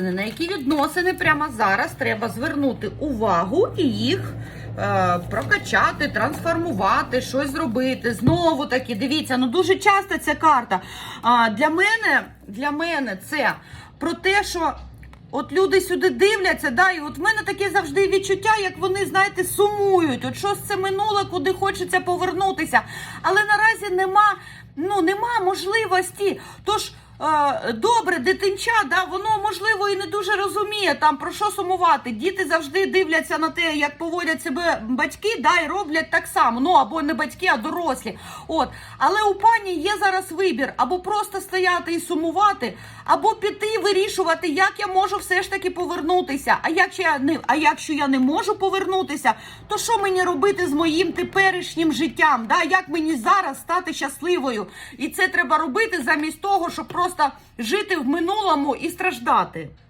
На які відносини прямо зараз треба звернути увагу і їх е, прокачати, трансформувати, щось зробити. Знову таки, дивіться, ну дуже часто ця карта. А, для мене, для мене це про те, що. От люди сюди дивляться, да, і от в мене таке завжди відчуття, як вони, знаєте, сумують. От щось це минуле, куди хочеться повернутися. Але наразі нема, ну, нема можливості. Тож. Добре, дитинча, да, воно можливо і не дуже розуміє там про що сумувати. Діти завжди дивляться на те, як поводять себе батьки, да, і роблять так само. Ну або не батьки, а дорослі. От, але у пані є зараз вибір або просто стояти і сумувати, або піти вирішувати, як я можу все ж таки повернутися. А якщо я не, а якщо я не можу повернутися, то що мені робити з моїм теперішнім життям? Да? Як мені зараз стати щасливою? І це треба робити замість того, щоб просто жити в минулому і страждати.